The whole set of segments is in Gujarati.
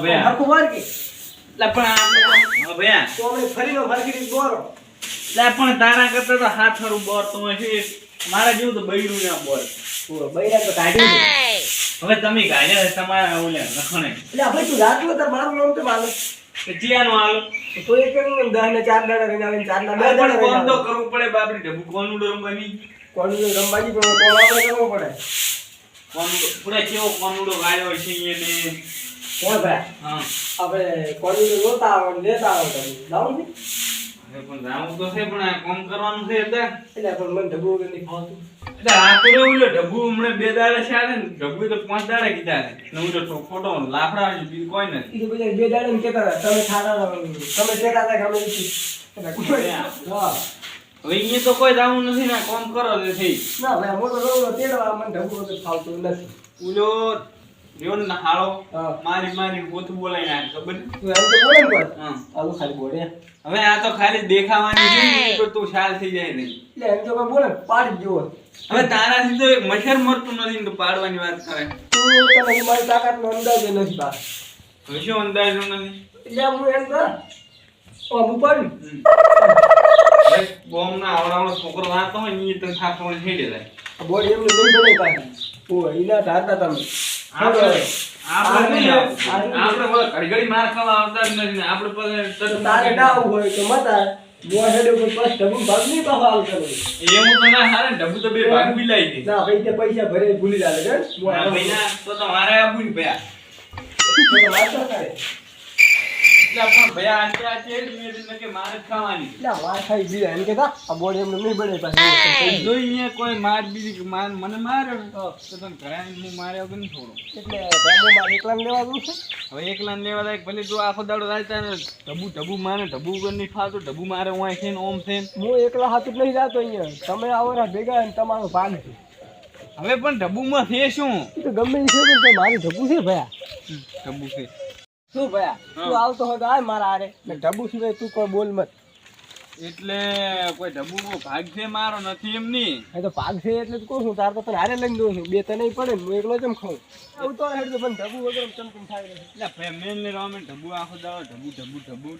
પણ આપણે હા તો અમે ફરીનો ફરકી રીતે દોરો પણ તારા કરતા તો હાથ હારું બોર તો છે. મારા જેવું તો બૈરું ના બોર. બૈરા તો કાઢ્યું હવે તમે ગાડ્યા તમારા ઓલે લખણે. એટલે હવે તું રાખલો તાર મારું નામ તો ને ચાર દાડા રહીને ચાર દાડા પણ કોમ તો કરવું પડે બાપડી ઢબુ કોનું રમવાની? કોણ જો રંબાજી પણ કોણ આપણે કરવો પડે? કોનુડો પૂરા કેવો કોનુડો ગાયો છે એને? કોણ ભાઈ હા. આપણે લેતા આવો તમે લાવો ને પણ જાવું તો છે પણ આ કોમ કરવાનું છે એટલે. એટલે પણ મને ઢબુ વગર નહીં ફાવતું. એટલે આ તો ઓલો ઢબુ હમણાં બે દાડા છે ને ઢબુ તો પાંચ દાડા કીધા છે. ને હું તો ફોટો લાફડા બીજું કોઈ નથી. તો બધા બે દાડા કેતા હતા, તમે થારા તમે કહેતા હતા કે અમે નથી? હા. હવે તો કોઈ જાવું નથી ને કોમ કરો છે ના ભાઈ મોટો રોવડો તેડવા મને ઢબુ વગર ફાવતું નથી. ઉલો રહ્યો હાળો મારી મારી પોતું બોલાઈ નાખે ખબર છે? તો બોલે પણ. હા. ખાલી બોલે. હવે આ તો ખાલી દેખાવાની તો તું શાલ થઈ જાય નહીં. એટલે એમ તો બોલે ને પાડી જ હવે તારાથી તો એક મચ્છર મરતું નથી ને પાડવાની વાત કરે. તું તને મારી તાકાતનો અંદાજ નથી બા. હવે શું નથી. એટલે હું એમ કર આબુ પાડ્યું હમ. હવે આવડાવડો છોકરો વાતો હોય ને એ તને થાપણો હેડે જાય. બોડી એમ નહીં બને પાડી ઓ ઈના ધારતા તમે. આપણે આપણે આપણે- આપણે ઘડી ઘડી માર ખાવા આવતા જ નથી આપણે પાસે તારે ડાવ હોય તો મતા હેડે કોઈ પાસ ઢબુ ભાગ નહીં આવતો એવું તો ના ને. તો બે ભાગ બિલાઈ ગઈ ના ભાઈ તે પૈસા ભરે ભૂલી જાય કે ના ભાઈ ના, તો તમારે મારે આપવું ને ભયા તો તો વાત ના કરે. એકલા લેવા દઉં છે? હવે એકલા લેવા લાયક ભલે જો આખો દાડો રાયતા ને ઢબુ ઢબુ મારે ઢબુ વગર નહીં ખાતું ઢબુ મારે ઓય છે ને ઓમ છે હું એકલા હાથ જ નહીં જાતો અહીંયા. તમે આવો ભેગા ને તમારો ભાગ છે. હવે પણ ઢબુમાં છે શું? ગમે એ છે મારું ઢબુ છે ભયા ઢબુ છે. શું ભયા? તું આવતો હોય તો આય મારા આરે ને ઢબુ સિવાય તું કોઈ બોલ મત. એટલે કોઈ ઢબુ ભાગ છે મારો નથી એમ નહીં એ તો ભાગ છે એટલે તો કહું છું. તાર તો તને હારે લઈને દઉં છું. બે તને પડે ને હું એકલો જેમ ખાઉં? આવું તો હેડ પણ ઢબુ વગર ચમચમ થાય એટલે ફેમિલી ને રમે ઢબુ આખો દાડો ઢબુ ઢબુ ઢબુ.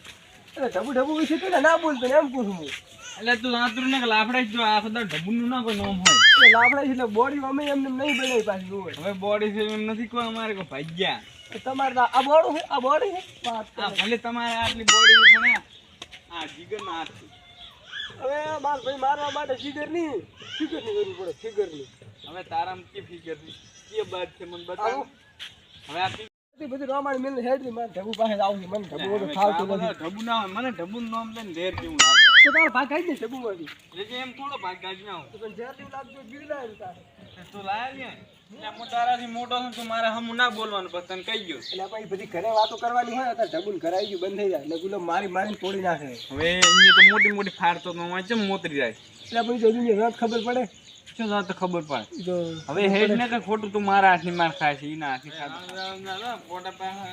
એટલે ઢબુ ઢબુ વિશે તું ના બોલતો ને એમ પૂછું હું. એટલે તું આતુર ને લાફડા જ જો આખો દાડો ઢબુનું ના કોઈ નામ હોય. એટલે લાફડા છે એટલે બોડી અમે એમને એમ નહીં બનાવી પાછી હવે બોડી છે એમ નથી કોઈ અમારે કોઈ ભાગ્યા. તમારે આ બોડું આ બોડી. ભલે તમારે આટલી બોડી પણ આ- આ જીગર ના હાથ હવે માર ભાઈ મારવા માટે ફિગર નહીં ફિગરની કરવી પડે ફિગરની. હવે તારામાં કે ફિગર કે બાદ છે મને બતાવો. હવે આ બધી રોમાણ મિલ હેડની મારે ઢબુ પાસે આવું છે મને ઢબુ ફાવતું નથી. ઢબુ ના હોય મને ઢબુનું નામ લઈને ઢેર જેવું લાગે? તો તારો ભાગ કાઢી દે ઢબુ માંથી એટલે એમ થોડો ભાગ ના તો તને જ્યાં જેવું લાગતું હોય લાવે તારે. હોય લાયા ને હું તારાથી મોટો છું તું મારે હમું ના બોલવાનું તને કહી ગયો. એટલે બધી ઘરે વાતો કરવાની હોય અત્યારે ઢબુન ઘરે ગયું બંધ થઈ જાય. એટલે મારી મારીને તોડી નાખે. હવે અહીંયા તો મોટી મોટી ફાડતો તો હું ચમ મોતરી જાય. એટલે પછી જો રાત ખબર પડે? શું તો ખબર પડે? હવે હેડ ને કે ખોટું તું મારા હાથની માર ખાય છે એના હાથની ખાતું પોટા પાસે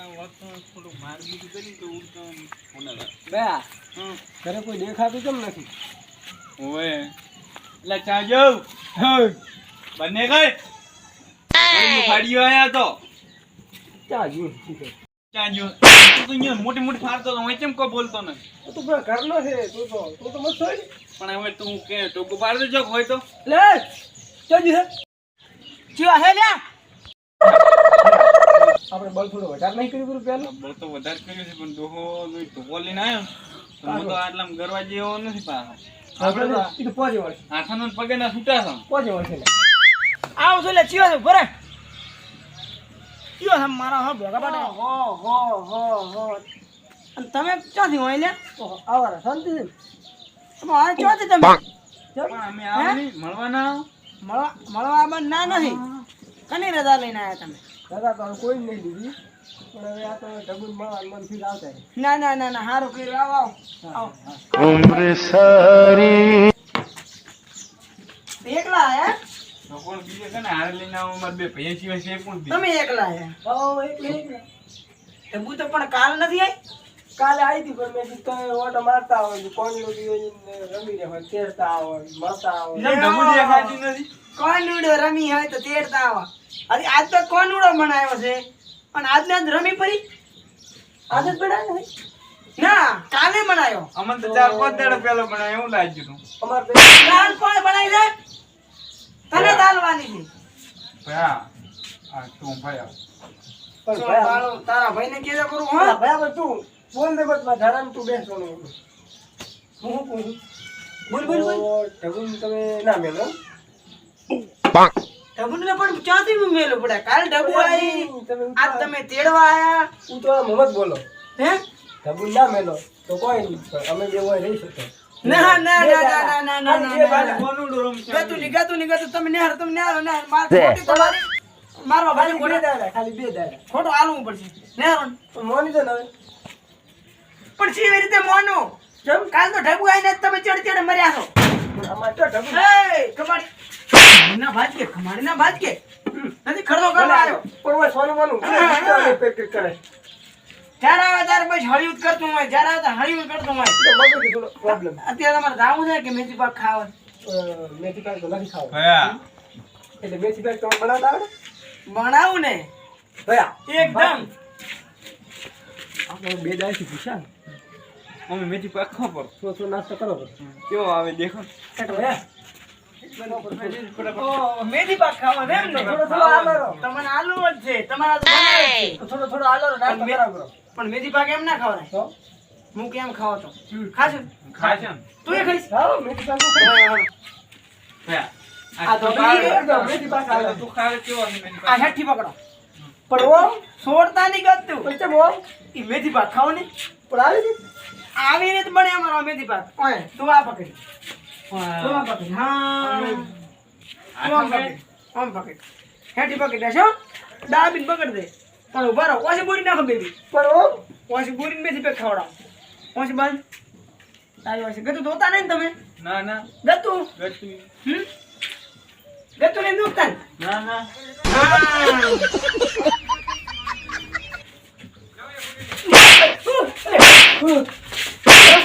થોડું માર બીજું કરી તો ઉડતો બે ઘરે કોઈ દેખાતું કેમ નથી? ઓએ એટલે ચાજો જાઉં. બંને ગઈ? ફાડ્યો આયા તો. ચાજુ ઈ તો. તું મોટી મોટી ફાડતો તો હું કેમ કો બોલતો ને તું તો ઘરનો છે તું તો તું તો મસ્ત હોય. પણ હવે તું કે ટોકો પાડ દેજો હોય તો. લે ચાજી છે? ચિયા હે લ્યા. આપણે બળ થોડો વધારે નહીં કર્યું પેલું પહેલું? બળ તો વધારે કર્યું છે પણ ડોહો ટોકો લઈને આવ્યો તો હું તો આટલામાં ગરવા જેવો નથી પાછો. આપણે તો પોજે વર્ષ હાથાનો પગે ના છૂટા છો. પોજે વર્ષ આવ છો લે ચિયો છે ભરે ચિયો છે મારા હો ભેગા પાડે. હો હો હો. હો અને તમે ક્યાંથી હોય ને આવારા શાંતિ તમે આ ક્યાંથી તમે? અમે આવની મળવાના? મળવા મળવા બંધ ના નથી. કની રજા લઈને આવ્યા તમે? રજા તો કોઈ નહીં લીધી. પણ હવે આ તો ઢબુન મળવા મનથી આવતા ના ના ના ના સારું કર્યું. આવો આવો. એકલા આયા? કોણ બીજે છે ને હારે લઈને આવો મારે બે ભૈયા સિવાય છે કોણ બીજું? તમે એકલા આયા હો એકલા એકલા હું તો પણ કાલ નથી આવી કાલે આવી હતી પણ મેં કીધું તમે ઓટો મારતા હોય કોણ લોટી રમી રહ્યા હોય તેડતા હોય મળતા હોય નથી? કોનુડો રમી હોય તો તેડતા આવા. અરે આજ તો કોનુડો બનાવ્યો છે. પણ આજને આજ રમી પડી? આજ જ હે? ના કાલે બનાયો અમને તો ચાર પાંચ દાડા પેલો બનાવ્યો એવું લાગ્યું હતું. અમાર બે દાળ પણ બનાવી દે તને દાલવાની છે. ભયા. આ તું ભયા. પણ ભયા, તારા ભાઈને કેજો કરું હા. ભયા, તું બોલ દે બસ મારા તું બેસ સોનું. હું શું કહું છું? બોલ બોલ બોલ. તો તમે ના મેલો? ઢબુને પણ ક્યાંથી હું મેલું પડે? કાલ ઢબુ આવી. તમે આજ તમે તેડવા આયા. તું તો મમત બોલો. હે? ઢબુ ના મેલો તો કોઈ નહીં અમે બે હોય રહી શકો ના ના ના ના ના ના ના ગતું ની ગતું ની. ગતું તમે નેહાર તમે નેહાર નેહાર. માર ખોટી તમારી મારવા ભાઈ ખાલી દાડા ખાલી બે દાડા. ખોટો હાલવું પડશે. નેહાર. મોની તો ને હવે પણ કેવી રીતે મોનો? કેમ? કાલ તો ઢબુ આઈને તમે ચડ ચડ મર્યા છો. અમાર તો ઢબુન એ કમાડી ના ભાજ કે કમાડી ના ભાજ કે નથી ખડો કરવા આવ્યો. પણ સોનું મોનું કરે જ્યારે આવે ત્યારે પછી હળિયું કરતું હોય જ્યારે આવે ત્યારે હળિયું કરતું હોય. તો પ્રોબ્લેમ અત્યારે તમારે જાવું છે કે મેથી પાક ખાવા? મેથી પાક તો નથી ખાવા. એટલે મેથી પાક તમે બનાવતા આવડે? બનાવું ને? ભયા. એકદમ. આપણે બે દાયથી પૂછ્યા. અમે મેથી પાક પર થોડો થોડો નાસ્તો કરો પર કેવો આવે દેખો. ભયા, મેથી પાક ખાવા એમ ને? થોડો થોડો આલો. તમને આલુ જ છે. તમારા તો બનાવે છે. થોડો થોડો આલો ને નાસ્તો પણ કરાવો કરો. પણ મેથી પાક એમ ના ખવડાય તો? હું કેમ ખાવો તો? ખાશો ને તું એ ખાઈશ. હા મેથી પાક હું. ભયા આ તો ખાવે- મેથી પાક આવે. તું ખાવે કેવો છે મેથી આ? હેઠી પકડો. પણ ઓમ, છોડતા નહીં ગતું પણ ચમ ઓમ, ઈ મેથી પાક ખાવ ને પણ આવી ગઈ. આવી રીતે બને અમારો આ મેથી પાક. ઓય. તું આ પકડી. તું આ પકડી. હા. તું આમ પકડી. આમ પકડી. હેઠી પકડી દેશો ડાબીને પકડ દે. પણ ઊભા રહો. ઓછી બોરી નાખો બેબી. પણ ઓ ઓછી બોરીને બેથી પે ખવડાવો. ઓછી બંધ તારી ઓછી ગતું ધોતા નહીં ને તમે? ના ના. ગતું ગતું હમ? ગતું નહીં ધોતા ને? ના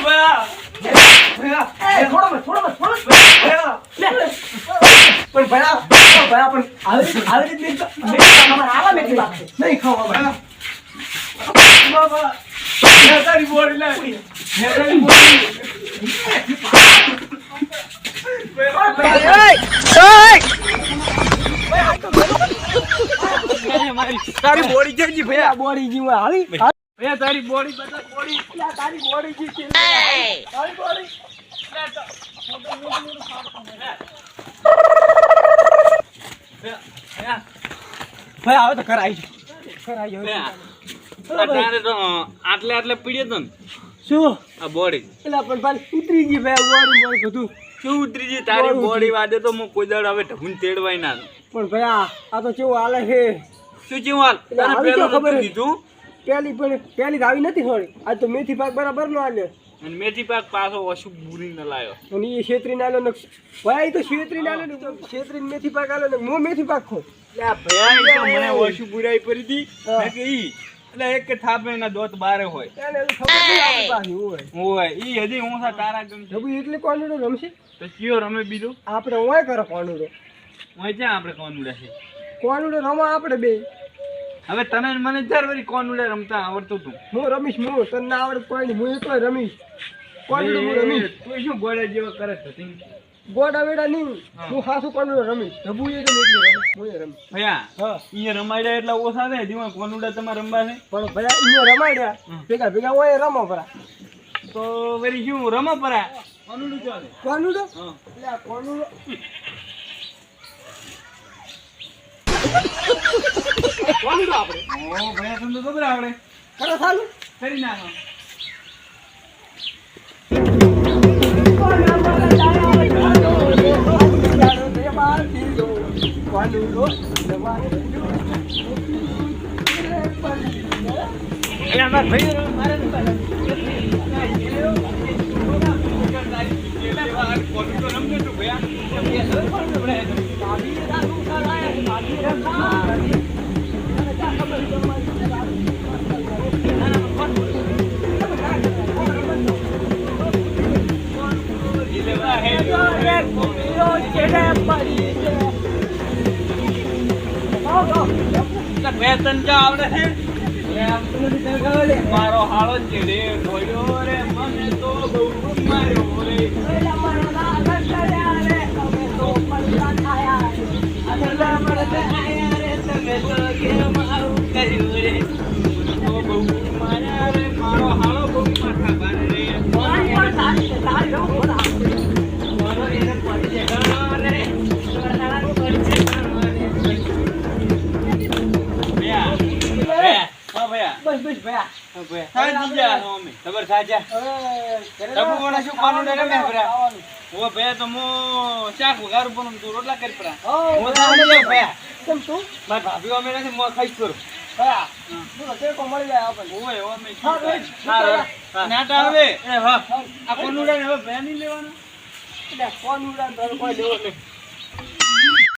ભયા ભયા થોડો બસ થોડો બસ થોડો મત. લે. પણ ભયા, પણ ભયા, પણ આવી રીતે- આવી રીતે તો મેથી પાક અમારે આવા મેથી પાક છે. નહીં ખાવા ભયા. બાબા ભયા તારી બોડી લે ભયા તારી બોડી તારી બોડી કેવી ભયા બોડી જીવ હાલી ભયા તારી બોડી બતા બોડી તારી બોડી જી છે તારી બોડી ભયા ભાઈ હવે તો તારે તો આટલે આટલે પીડ્યો તો ને? શું? આ બોડી. એટલે પણ ભાઈ ઉતરી ગઈ ભાઈ બોડી બોડી બધું. શું ઉતરી ગઈ તારી બોડી વાદે તો હું કોઈ દાડ હવે ઢબુન તેડવાય ના. પણ ભાઈ આ તો કેવું હાલે છે. શું કેવું હાલ? તને પેલું ખબર દીધું પેલી પણ પેલી આવી નથી થોડી આજ તો મેથી પાક બરાબર નો આલ્યો અને મેથી પાક પાછો ઓછું બુરી ન લાયો. અને એ છેતરી લો ને ભાઈ તો છેતરી ને તો છેતરી મેથી પાક આલો ને મો મેથી પાક ખો? એટલે આ ભયા એ તો મને ઓછું બુરાઈ પડી હતી. હા. કે ઈ એટલે એક કે થાપે ના દોત બારે હોય. હોય. હોય. ઈ હજી હું સા તારા ગમ છે. જબુ એટલે કોનુડો રમશે? તો કયો રમે બીજું? આપણે ઓય કરો કોનુડો હું ક્યાં આપણે કોણ ઉડે છે? કોનુડો રમો આપણે બે. હવે તને મને ચાર વરી કોણ ઉડે રમતા આવડતું તું? હું રમીશ હું. તને ના આવડે કોઈ નહીં. હું એકલો રમીશ. કોનુડો હું રમીશ. તું શું ગોળે જેવો કરે છે તી? ગોડા વેડા નહીં. તું હું ખાસું કોનુડો રમીશ. જબુ એ તો એટલી રમીશ. હું રમીશ. ભયા હા. ઈ રમાડ્યા એટલા ઓછા દીવા કોણ ઉડે તમારે રમવા છે? પણ ભયા ઈ રમાડ્યા. ભેગા ભેગા ઓય રમો પરા તો વળી શું રમો પરા. કોણ ઉડું ચાલે કોનુડો એટલે આ કોનુડો કોનુડો આપણે ઓ ભયા તો ખબર આવડે કરો ચાલુ. કરી નાખો. વેતન જા આવડે છે મારો હાળો ચેડે ગોળ્યો રે મને તો બહુ માર્યો રે તો ભયા. ભયા. સાજી જા અમે. ખબર સાજા તબુ મને શું કાનું ને રમે ભરા ઓ ભયા તો મો શાક વઘારું પણ તું રોટલા કરી પડા હું તો આવી ભયા. કેમ તું? માર ભાભી અમે નથી મો ખાઈ કરું ભયા. બોલો ટેકો મળી જાય આપણને. ઓય ઓ મે હા, હા નાટા હવે એ હા. આ કોનુડા ને હવે ભયા નહીં લેવાનું? એટલે કોઈ લેવો નહીં.